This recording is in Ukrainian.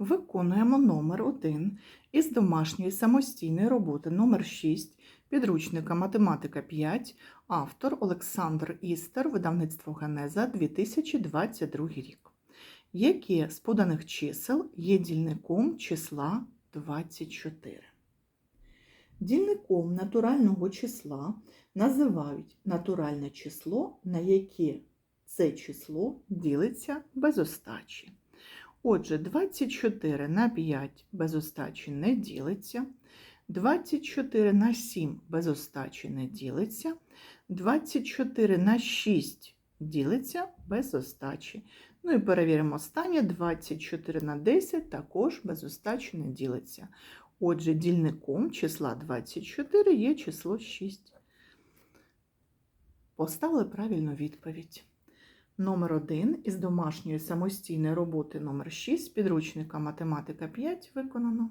Виконуємо номер 1 із домашньої самостійної роботи номер 6 підручника Математика 5, автор Олександр Істер, видавництво Генеза 2022 рік. Які з поданих чисел є дільником числа 24? Дільником натурального числа називають натуральне число, на яке це число ділиться без остачі. Отже, 24 на 5 без остачі не ділиться, 24 на 7 без остачі не ділиться, 24 на 6 ділиться без остачі. Ну і перевіримо останнє, 24 на 10 також без остачі не ділиться. Отже, дільником числа 24 є число 6. Поставили правильну відповідь. Номер 1 із домашньої самостійної роботи номер 6 підручника Математика 5 виконано.